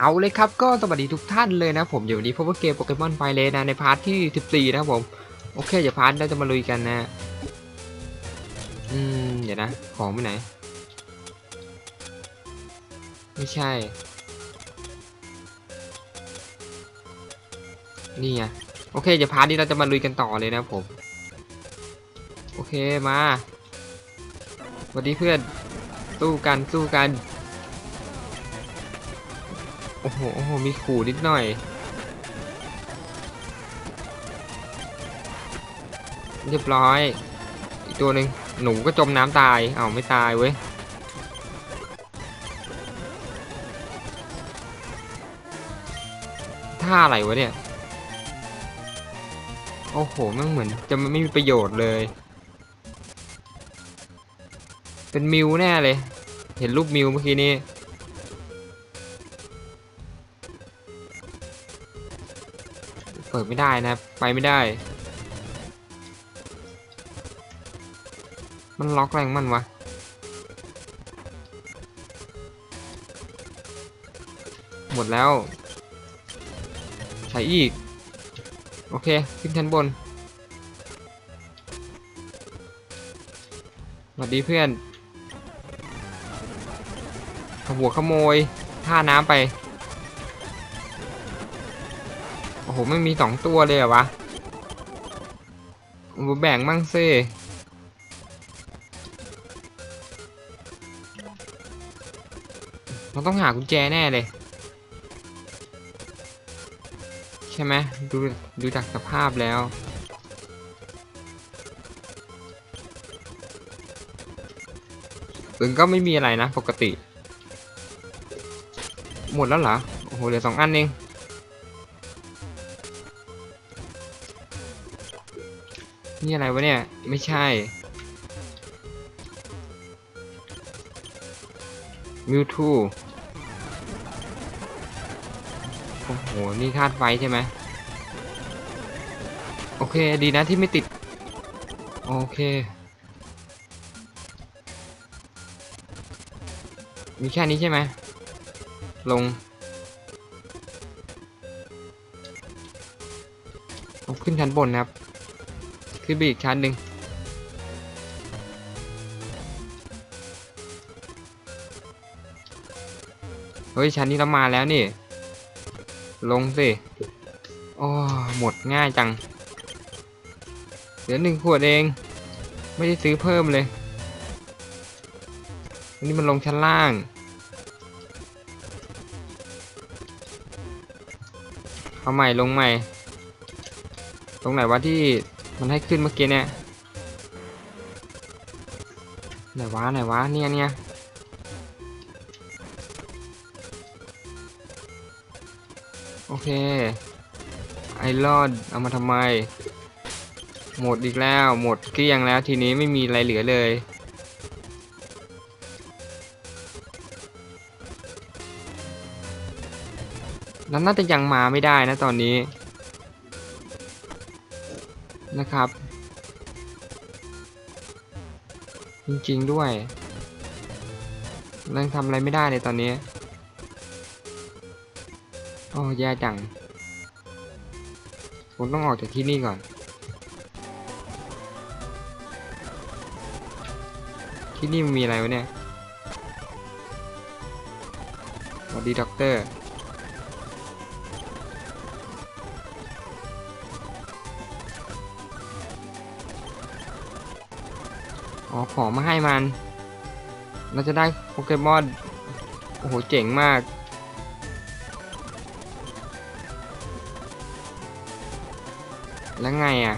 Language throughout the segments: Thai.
เอาเลยครับก็สวัสดีทุกท่านเลยนะผมอยู่วันนี้พบกับเกมโปเกมอนไฟเลนะในพาร์ทที่ 14 นะผม โอเคเดี๋ยวพาร์ทเราจะมาลุยกันนะ อืม เดี๋ยวนะ ของไปไหน ไม่ใช่ นี่ไงโอเคเดี๋ยวพาร์ทนี้เราจะมาลุยกันต่อเลยนะผม โอเคมาสวัสดีเพื่อนสู้กันสู้กัน โอ้โหโอ้โห มีขู่นิดหน่อย เรียบร้อย อีกตัวหนึ่งหนูก็จมน้ำตาย เอ้าไม่ตายเว้ย ท่าอะไรวะเนี่ย โอ้โห มันเหมือนจะไม่มีประโยชน์เลย เป็นมิวแน่เลย เห็นรูปมิวเมื่อกี้นี้ ปิดไม่ได้นะครับ ไปไม่ได้ มันล็อกแรงมันวะหมดแล้ว ใช้อีก โอเค ขึ้นชั้นบน สวัสดีเพื่อนขหัวขโมยท่าน้ำไป โอ้โหไม่มีสองตัวเลยเหรอวะแบ่งมั่งซิเราต้องหากุญแจแน่เลย ใช่ไหมดูดูจากสภาพแล้วถึงก็ไม่มีอะไรนะปกติ หมดแล้วเหรอ โอ้โหเหลือสองอันเอง นี่อะไรวะเนี่ย ไม่ใช่ มิวทูโอ้โห นี่ธาตุไฟใช่ไหม โอเค ดีนะที่ไม่ติด โอเค มีแค่นี้ใช่ไหม ลงขึ้นชั้นบนนะครับ ขึ้นไปอีกชั้นหนึ่งเฮ้ย ชั้นนี้เรามาแล้วนี่ ลงสิโอ้หมดง่ายจัง เหลือหนึ่งขวดเอง ไม่ได้ซื้อเพิ่มเลยอันนี้มันลงชั้นล่าง เอาใหม่ลงใหม่ ตรงไหนวะที่มันให้ขึ้นเมื่อกี้เนี่ยไหนวะไหนวะเนี่ยเนี่ยโอเค ไอรอดเอามาทำไม หมดอีกแล้ว หมดเกลี้ยงแล้วทีนี้ไม่มีอะไรเหลือเลยแล้วน่าจะยังมาไม่ได้นะตอนนี้ นะครับ จริงๆด้วยยังทำอะไรไม่ได้เลยตอนนี้โอ้แย่จัง ผมต้องออกจากที่นี่ก่อน ที่นี่มันมีอะไรวะเนี่ยสวัสดีด็อกเตอร์ อ๋อของมาให้มัน เราจะได้โปเกมอน โอ้โห เจ๋งมาก แล้วไงอะ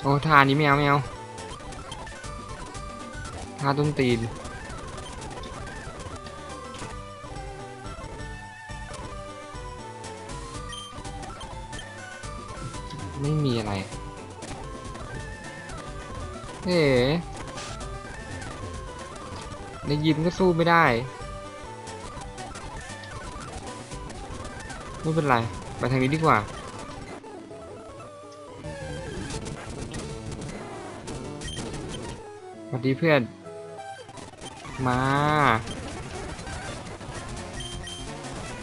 โอ้ทานี้ไม่เอาไม่เอาทาต้นตีน ไม่มีอะไรเฮ้ในยิมก็สู้ไม่ได้ ไม่เป็นไร ไปทางนี้ดีกว่า สวัสดีเพื่อน มา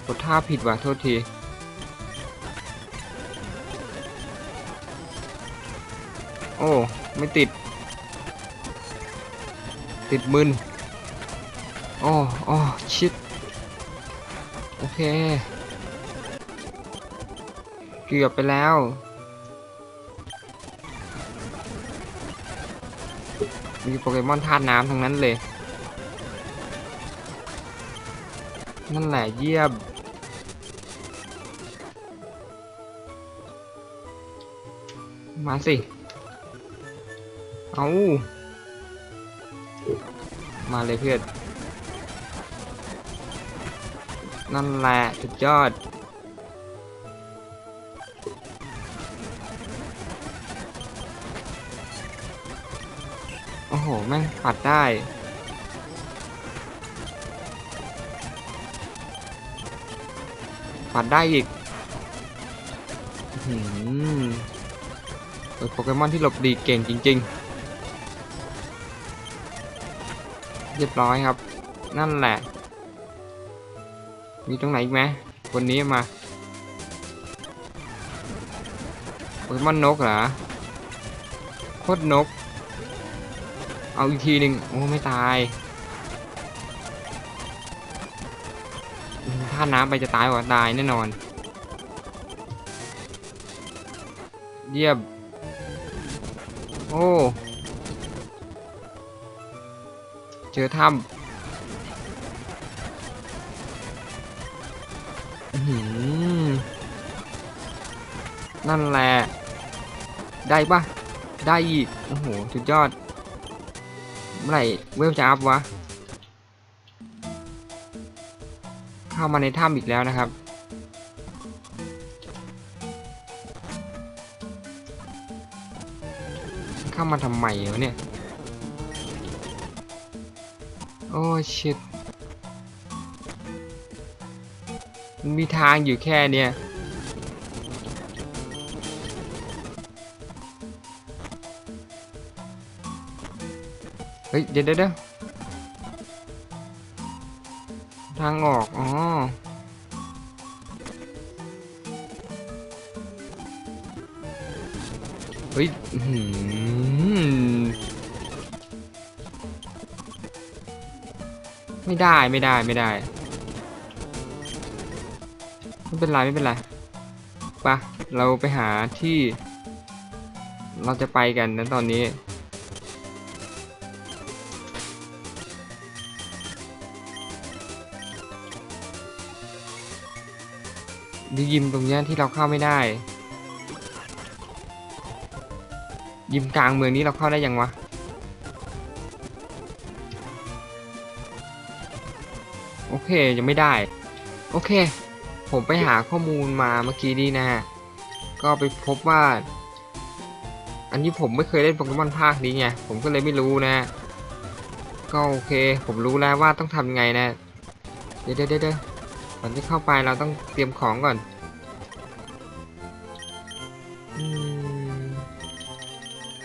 กดท่าผิดว่ะ โทษที อ้ไม่ติด ติดมึนโอ้โอ้ชิด โอเค เกือบไปแล้วมีโปเกมอนธาตุน้ำทั้งนั้นเลย นั่นแหละเยี่ยม มาสิ เอามาเลยเพื่อน นั่นแหละสุดยอด โอ้โห แม่งปัดได้ปัดได้อีกหืมโปเกมอนที่หลบดีเก่งจริง ๆ เรียบร้อยครับ นั่นแหละ มีตรงไหนอีกไหมวันนี้มาโปเกมอนนกเหรอโคตรนก เอาอีกทีหนึ่งโอ้ไม่ตายถ้าน้ำไปจะตายกว่าตายแน่นอน เยี่ยม โอ้ เจอถ้ำอือหือนั่นแหละ ได้ปะได้อีก โอ้โห สุดยอด เมื่อไหร่เวลจะอัพวะ เข้ามาในถ้ำอีกแล้วนะครับเข้ามาทำไมวะเนี่ย โอ้ชิตมีทางอยู่แค่เนี้ยเฮ้ย เดี๋ยวเดี๋ยวเดี๋ยวทางออก อ๋อเฮ้ย ไม่ได้ไม่ได้ไม่ได้ ไม่เป็นไรไม่เป็นไรปะเราไปหาที่ เราจะไปกันนะตอนนี้ ดูยิมตรงนี้ที่เราเข้าไม่ได้ ยิมกลางเมืองนี้เราเข้าได้ยังวะ ยังไม่ได้ โอเค ผมไปหาข้อมูลมาเมื่อกี้นี้นะฮะก็ไปพบว่า อันนี้ผมไม่เคยเล่นโปเกมอนภาคนี้ไงผมก็เลยไม่รู้นะ ก็โอเค ผมรู้แล้วว่าต้องทำไงนะ เดี๋ยวเดี๋ยวเดี๋ยวก่อนที่เข้าไปเราต้องเตรียมของก่อน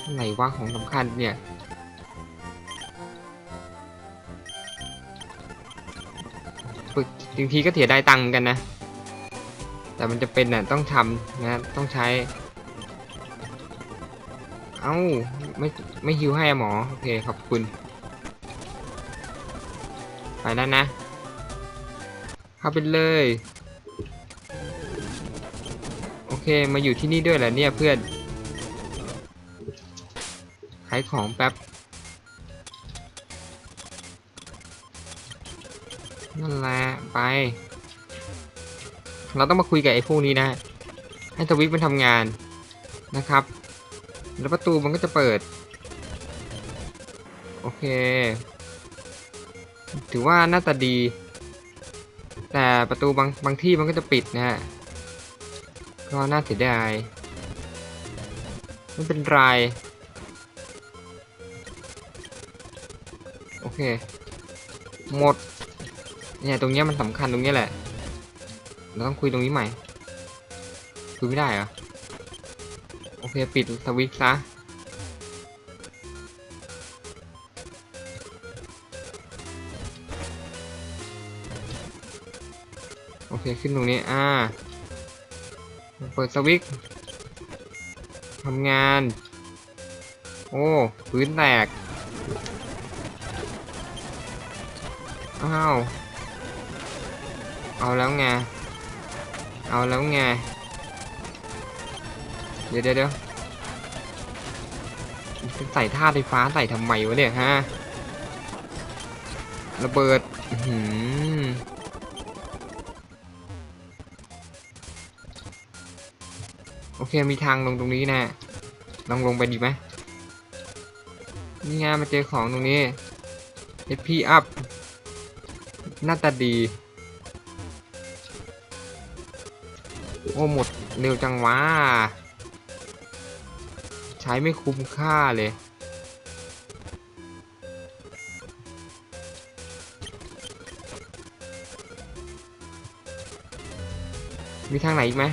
อะไรวะของสำคัญเนี่ย บางทีก็เสียได้ตังค์กันนะ แต่มันจะเป็นน่ะต้องทำนะต้องใช้ เอ้าไม่ไม่ฮิวให้อะหมอ โอเคขอบคุณ ไปแล้วนะ เข้าไปเลย โอเคมาอยู่ที่นี่ด้วยเหรอเนี่ยเพื่อนขายของแป๊บ นั่นแหละไป เราต้องมาคุยกับไอ้พวกนี้นะ ให้ทวิตมันทำงานนะครับ แล้วประตูมันก็จะเปิด โอเค ถือว่าน้าตาดี แต่ประตูบางบางที่มันก็จะปิดนะฮะก็น่าเสียดายไม่เป็นไร โอเค หมด เนี่ยตรงนี้มันสำคัญตรงนี้แหละ เราต้องคุยตรงนี้ใหม่ คุยไม่ได้เหรอ โอเคปิดสวิตช์ซะ โอเคขึ้นตรงนี้ อ่า เปิดสวิตช์ทำงาน โอ้พื้นแตก อ้าว เอาแล้วไง เอาแล้วไงเดี๋ยวเดี๋ยวเดี๋ยวใส่ท่าไฟฟ้าใส่ทำไมวะเนี่ยฮะ ระเบิดหือโอเคมีทางลงตรงนี้นะลองลงไปดีไหมนี่ไงมาเจอของตรงนี้ HP up หน้าตาดี อ้หมดเร็วจังวะ ใช้ไม่คุ้มค่าเลย มีทางไหนอีกไหม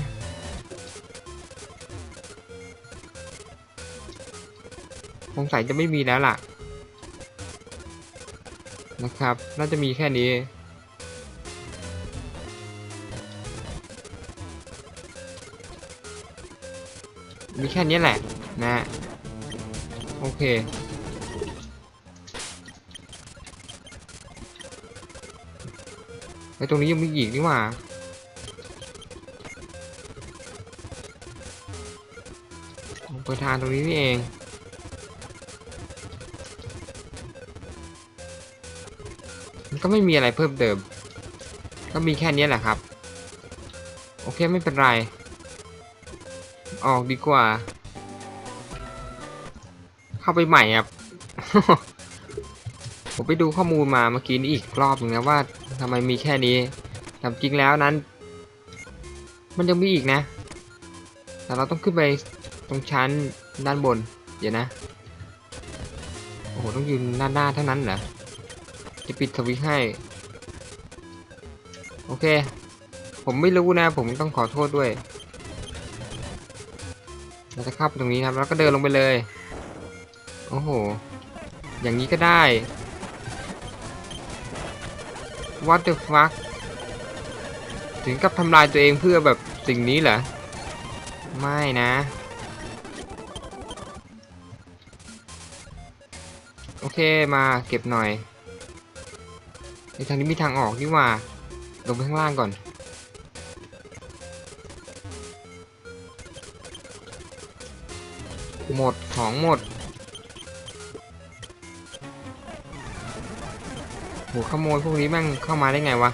สงสัยจะไม่มีแล้วล่ะ นะครับ น่าจะมีแค่นี้ มีแค่นี้แหละนะ โอเคไอ้ตรงนี้ยังมีอีกนี่หว่าเปิดทางตรงนี้นี่เองมันก็ไม่มีอะไรเพิ่มเติม ก็มีแค่นี้แหละครับ โอเคไม่เป็นไร ออกดีกว่า เข้าไปใหม่ครับ ผมไปดูข้อมูลมาเมื่อกี้นี้อีกรอบหนึงนะว่าทำไมมีแค่นี้แต่จริงแล้วนั้น มันยังมีอีกนะ แต่เราต้องขึ้นไปตรงชั้นด้านบน เดี๋ยวนะ โอ้โห ต้องยืนด้านหน้าเท่านั้นเหรอ จะปิดสวิตให้ โอเค ผมไม่รู้นะ ผมต้องขอโทษด้วย เราจะเข้าไปตรงนี้นะครับ แล้วก็เดินลงไปเลย โอ้โห อย่างนี้ก็ได้ What the fuck ถึงกับทำลายตัวเองเพื่อแบบสิ่งนี้เหรอ ไม่นะ โอเคมาเก็บหน่อยในทางนี้มีทางออกนี่ว่า ลงไปข้างล่างก่อน หมดของหมดโหขโมยพวกนี้แม่งเข้ามาได้ไงวะ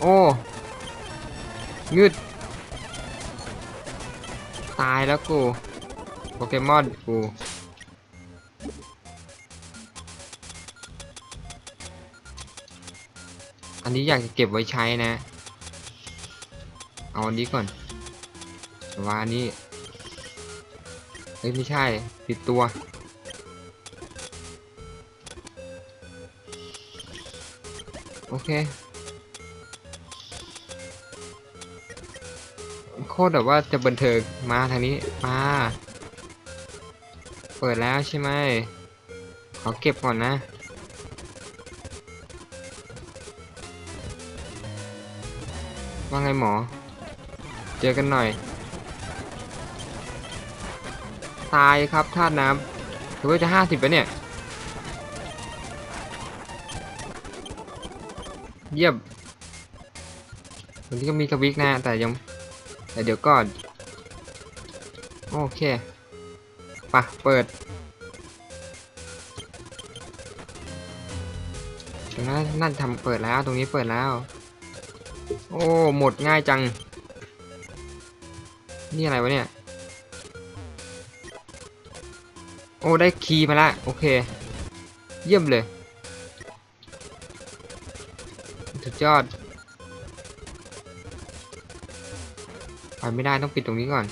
โอ้งืดตายแล้วกูโปเกมอนกูอันนี้อยากจะเก็บไว้ใช้นะ เอาอันนี้ก่อนแต่ว่าอันนี้เฮ้ยไม่ใช่ผิดตัว โอเค โคตรแบบว่าจะบันเทิงมาทางนี้ มา เปิดแล้วใช่ไหมขอเก็บก่อนนะว่าไงหมอ อกันหน่อย ตายครับธาตุน้ำถือว่าจะห้าสิบแล้วเนี่ย เยี่ยมวันนี้ก็มีกระวิกนะแต่ยัง แต่เดี๋ยวก่อน โอเคปะเปิดตรงนั้นน่าทำเปิดแล้วตรงนี้เปิดแล้ว โอ้ หมดง่ายจัง นี่อะไรวะเนี่ย โอ้ ได้คีย์มาละ โอเค เยี่ยมเลย สุดยอด ไปไม่ได้ต้องปิดตรงนี้ก่อน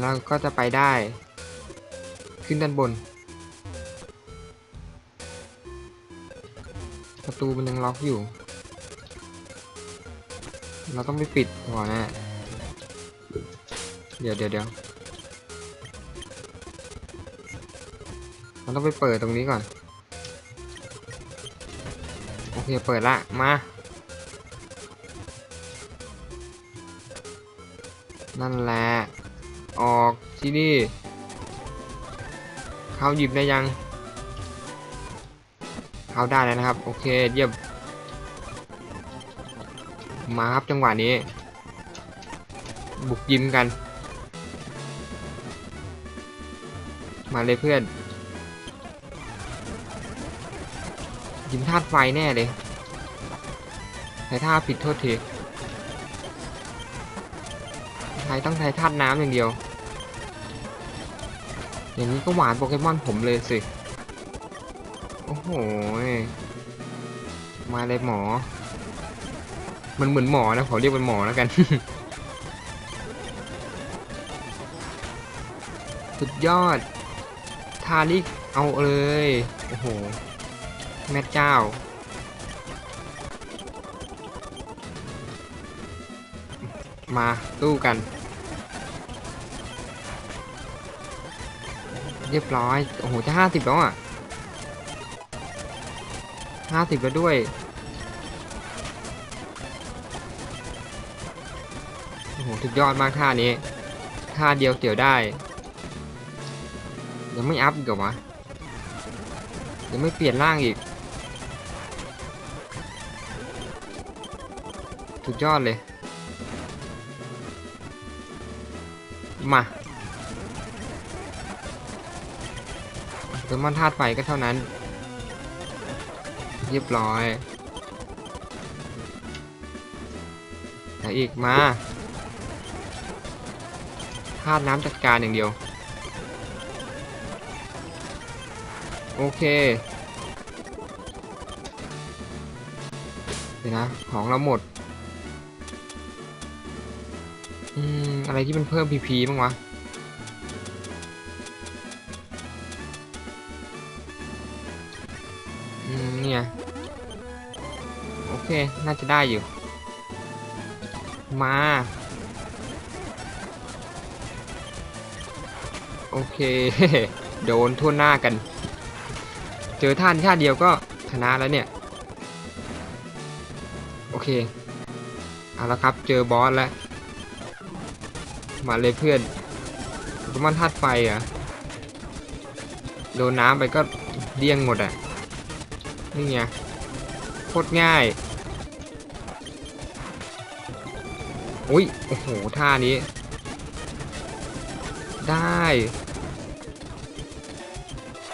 แล้วก็จะไปได้ ขึ้นด้านบน ประตูมันยังล็อกอยู่ เราต้องไปปิดก่อนนะเดี๋ยวเดี๋ยวเดี๋ยวเราต้องไปเปิดตรงนี้ก่อน โอเค เปิดละ มา นั่นแหละ ออกที่นี่เขาหยิบได้ยังเขาได้แล้วนะครับ โอเค เยี่ยม มาครับจังหวะนี้ บุกยิ้มกัน มาเลยเพื่อน ยิ้มธาตุไฟแน่เลยใช้ท่าผิดโทษทีใช้ต้องใช้ธาตุน้ำอย่างเดียว อย่างนี้ก็หวานโปเกมอนผมเลยสิ โอ้โห มาเลยหมอ มันเหมือนหมอนะขอเรียกเป็นหมอแล้วกัน สุดยอดทาริกเอาเลย โอ้โห แม่เจ้า มาตู้กัน เรียบร้อย โอ้โห จะห้าสิบแล้วอะห้าสิบแล้วด้วย สุดยอดมากท่านี้ ท่าเดียวเกี่ยวได้ ยังไม่อัพอีกเหรอวะยังไม่เปลี่ยนร่างอีก สุดยอดเลย มาโดมอนธาตุไฟก็เท่านั้น เรียบร้อยไหนอีกมา ธาตุน้ำจัดการอย่างเดียว โอเคเดี๋ยวนะ ของเราหมด อืม อะไรที่มันเพิ่มพีพีบ้างวะ อืม เนี่ย โอเค น่าจะได้อยู่ มา โอเค โดนทั่วหน้ากัน เจอท่านท่าเดียวก็ชนะแล้วเนี่ย โอเค เอาละครับเจอบอสแล้ว มาเลยเพื่อนโปเกมอนธาตุไฟอะ โดนน้ำไปก็เดี้ยงหมดอะ นี่ไงโคตรง่ายอุ้ย โอ้โห ท่านี้ ได้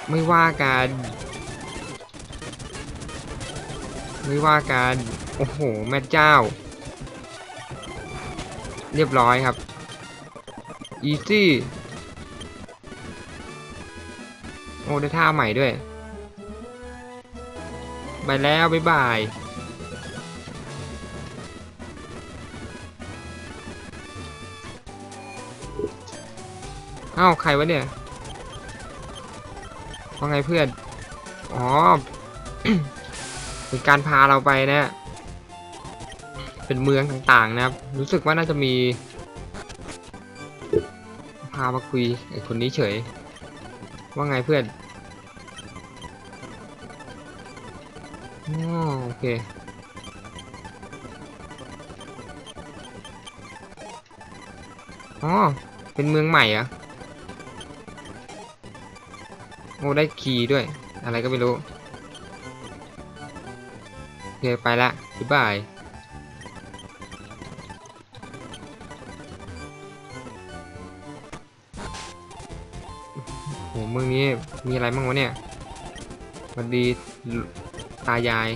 ไม่ว่ากัน ไม่ว่ากัน โอ้โห แม่เจ้า เรียบร้อยครับ อีซี่โอ้ได้ท่าใหม่ด้วย ไปแล้ว บ๊ายบาย เอ้าใครวะเนี่ยว่าไงเพื่อน อ๋อ เป็นการพาเราไปนะ เป็นเมืองต่างๆนะครับ รู้สึกว่าน่าจะมี พามาคุยไอ้คนนี้เฉย ว่าไงเพื่อนอ๋อโอเค อ๋อ เป็นเมืองใหม่เหรอะ อ้ได้คีย์ด้วย อะไรก็ไม่รู้ โอเค ไปละบ๊ายบายโหเมืองนี้มีอะไรบ้างวะเนี่ยสวัสดีตายาย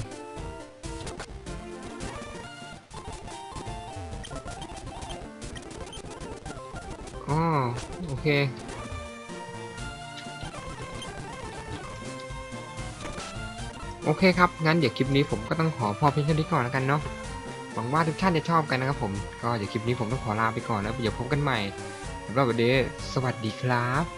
อ๋อโอเค อเคครับ งั้นเดี๋ยวคลิปนี้ผมก็ต้องขอพอเพียงเท่านี้ก่อนแล้วกันเนาะ หวังว่าทุกท่านจะชอบกันนะครับผม ก็เดี๋ยวคลิปนี้ผมต้องขอลาไปก่อนแล้วเดี๋ยวพบกันใหม่สำหรับวันนี้สวัสดีครับ